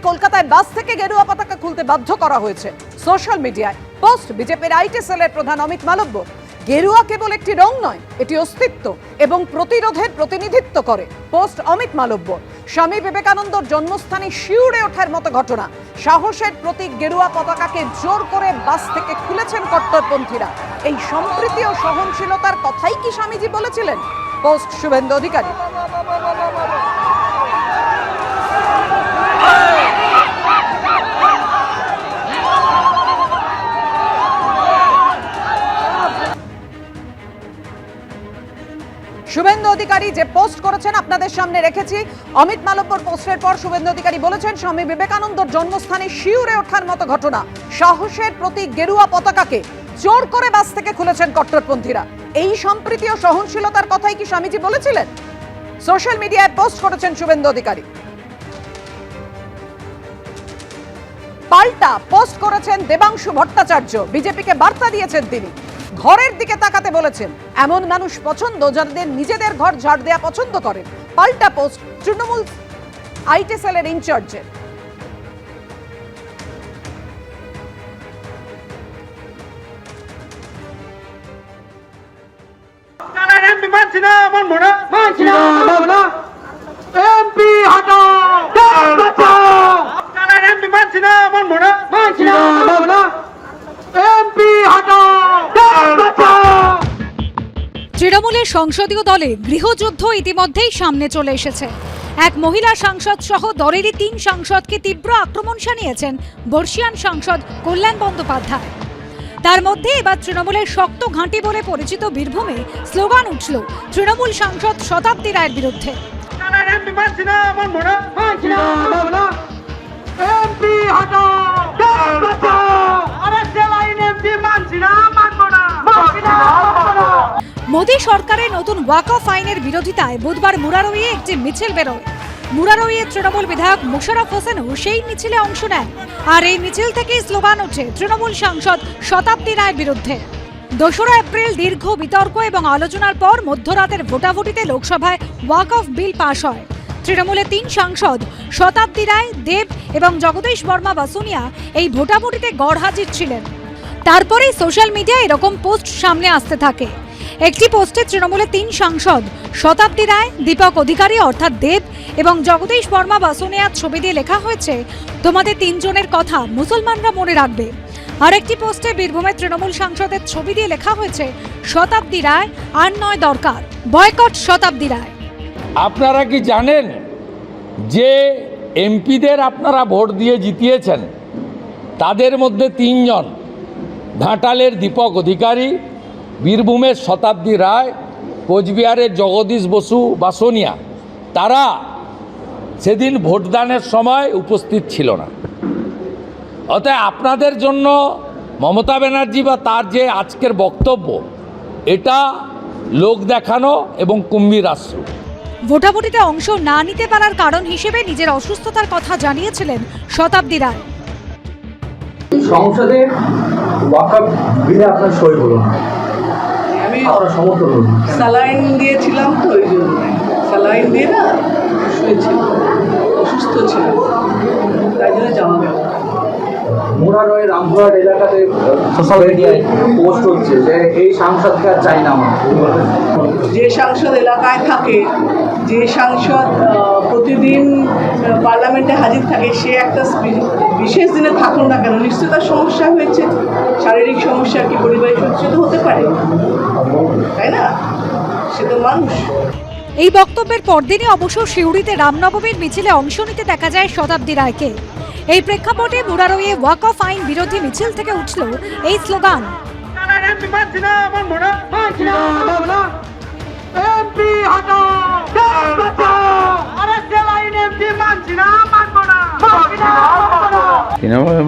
কলকাতায় বাস থেকে গেরুয়া পতাকা খুলতে বাধ্য করা হয়েছে। সোশ্যাল মিডিয়ায় পোস্ট বিজেপির আইটি সেলের প্রধান অমিত মালব্য। গেরুয়া কেবল একটি রং নয়, এটি অস্তিত্ব এবং প্রতিরোধের প্রতিনিধিত্ব করে, পোস্ট অমিত মালব্য। স্বামী বিবেকানন্দর জন্মস্থানে শিউরে ওঠার মতো ঘটনা, সাহসের প্রতীক গেরুয়া পতাকাকে জোর করে বাস থেকে খুলেছেন কট্টরপন্থীরা। এই সম্প্রীতি ও সহনশীলতার কথাই কি স্বামীজি বলেছিলেন? পোস্ট শুভেন্দু অধিকারী। যে পোস্ট করেছেন আপনাদের সামনে রেখেছি। অমিত মালব্যর পোস্টের পর শুভেন্দু অধিকারী বলেছেন, স্বামী বিবেকানন্দর জন্মস্থানে শিউরে ওঠার মতো ঘটনা। সাহসের প্রতি গেরুয়া পতাকাকে জোর করে বাস থেকে খুলেছেন কট্টরপন্থীরা। এই সম্প্রীতি ও সহনশীলতার কথাই কি স্বামীজি বলেছিলেন? সোশ্যাল মিডিয়ায় পোস্ট করেছেন শুভেন্দু অধিকারী। পাল্টা পোস্ট করেছেন দেবাংশু ভট্টাচার্য। বিজেপিকে বার্তা দিয়েছেন তিনি। ঘরের দিকে তাকাতে বলেছেন এমন মানুষ পছন্দ যাদের নিজেদের ঘর ঝাড় দেওয়া পছন্দ করেন। পাল্টা পোস্ট তৃণমূল আইটি সেলের ইনচার্জের এমপি হটাও। তৃণমূলের সংসদীয় দলে গৃহযুদ্ধ ইতিমধ্যেই সামনে চলে এসেছে। এক মহিলা সাংসদ সহ দলেরই তিন সাংসদকে তীব্র আক্রমণ শানিয়েছেন বর্ষিয়ান সাংসদ কল্যাণ বন্দ্যোপাধ্যায়। তার মধ্যে এবার তৃণমূলের শক্ত ঘাঁটি বলে পরিচিত বীরভূমে স্লোগান উঠল তৃণমূল সাংসদ শতাব্দী রায়ের বিরুদ্ধে। মোদী সরকারের নতুন ওয়াক অফ আইনের বিরোধিতায় বুধবার মুরারইয়ে একটি মিছিল বেরোয়। মুরারইয়ের তৃণমূল বিধায়ক মুশারফ হোসেনও সেই মিছিলে অংশ নেন। আর এই মিছিল থেকেই স্লোগান ওঠে তৃণমূল সাংসদ শতাব্দী রায়ের বিরুদ্ধে। দোসরা এপ্রিল দীর্ঘ বিতর্ক এবং আলোচনার পর মধ্যরাতের ভোটাভুটিতে লোকসভায় ওয়াক অফ বিল পাশ হয়। তৃণমূলের তিন সাংসদ, শতাব্দী রায়, দেব এবং জগদীশ বর্মা বাসুনিয়া এই ভোটাভুটিতে গড়হাজির ছিলেন। তারপরেই সোশ্যাল মিডিয়ায় এরকম পোস্ট সামনে আসতে থাকে। একটি পোস্টে তৃণমূলের তিন সাংসদ, শতাব্দী রায়, দীপক অধিকারী অর্থাৎ দেব এবং জগদীশ বর্মা বাসুনিয়ার ছবি দিয়ে লেখা হয়েছে, তোমাদের তিনজনের কথা মুসলমানরা মনে রাখবে। আরেকটি পোস্টে বীরভূমের তৃণমূল সাংসদের ছবি দিয়ে লেখা হয়েছে, শতাব্দী রায়, আর নয় দরকার, বয়কট শতাব্দী রায়। আপনারা কি জানেন যে এমপিদের আপনারা ভোট দিয়ে জিতিয়েছেন? তাদের মধ্যে তিনজন, ঘাটালের দীপক অধিকারী বীরভূমের শতাব্দী রায় কোচবিহারের জগদীশ বসু বাসনিয়া তারা সেদিন ভোটদানের সময় উপস্থিত ছিল না। অতএব আপনাদের জন্য মমতা ব্যানার্জি বা তার যে আজকের বক্তব্য এটা লোক দেখানো এবং কুম্ভীর আশ্রু। ভোটাভুটিতে অংশ না নিতে পারার কারণ হিসেবে নিজের অসুস্থতার কথা জানিয়েছিলেন শতাব্দী রায়। সংসদে ওয়াকআপ বিলে আপনার সই হলো না আমি আপনার সমর্থন হলো না স্যালাইন দিয়েছিলাম তো ওই জন্য। স্যালাইন দিয়ে না শুয়েছিল মোরারয় রামপুরহাট এলাকাতে সোশ্যাল মিডিয়ায় পোস্ট হচ্ছে যে এই সাংসদকে আর চাই না আমরা। যে সাংসদ এলাকায় থাকে যে সাংসদ প্রতিদিন পার্লামেন্টে হাজির থাকে সে একটা বিশেষ দিনে থাকুন না কেন নিশ্চয়ই তার সমস্যা হয়েছে। শারীরিক সমস্যা কি পরিবারের সমস্যা তো হতে পারে। তাই না? সে তো মানুষ। এই বক্তব্যের পরদিনই অবশ্য সিউড়িতে রামনবমীর মিছিলে অংশ নিতে দেখা যায় শতাব্দী রায়কে। এই প্রেক্ষাপটে মুরারইয়ে ওয়াক অফ আইন বিরোধী মিছিল থেকে উঠল এই স্লোগান।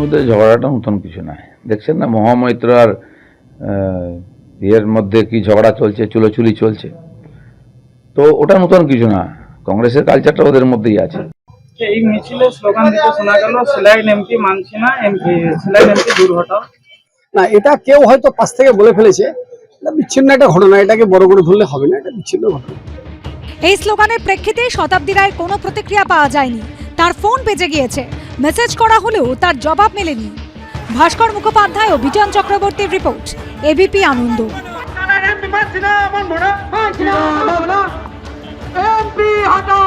মধ্যে ঝগড়াটা নতুন কিছু নয় দেখছেন না মহামৈত্র আর ইয়ের মধ্যে কি ঝগড়া চলছে, চুলোচুলি চলছে? তো ওটা নতুন কিছু না। কংগ্রেসের কালচারটা ওদের মধ্যেই আছে। এই মিছিলে স্লোগান দিতে শোনা গেল সেলাইন এমপি মানছি না এমপি সেলাইন এমপি দূর হটাও না এটা কেউ হয়তো পাশ থেকে বলে ফেলেছে এটা বিচ্ছিন্ন একটা ঘটনা এটাকে বড় করে ধরলে হবে না এটা বিচ্ছিন্ন ঘটনা। এই স্লোগানের প্রেক্ষিতে শতাব্দী রায়ের কোনো প্রতিক্রিয়া পাওয়া যায়নি। তার ফোন বেজে গিয়েছে। মেসেজ করা হলেও তার জবাব মেলেনি। ভাস্কর মুখোপাধ্যায় ও বিজন চক্রবর্তীর রিপোর্ট এবিপি আনন্দ। এমপি হটাও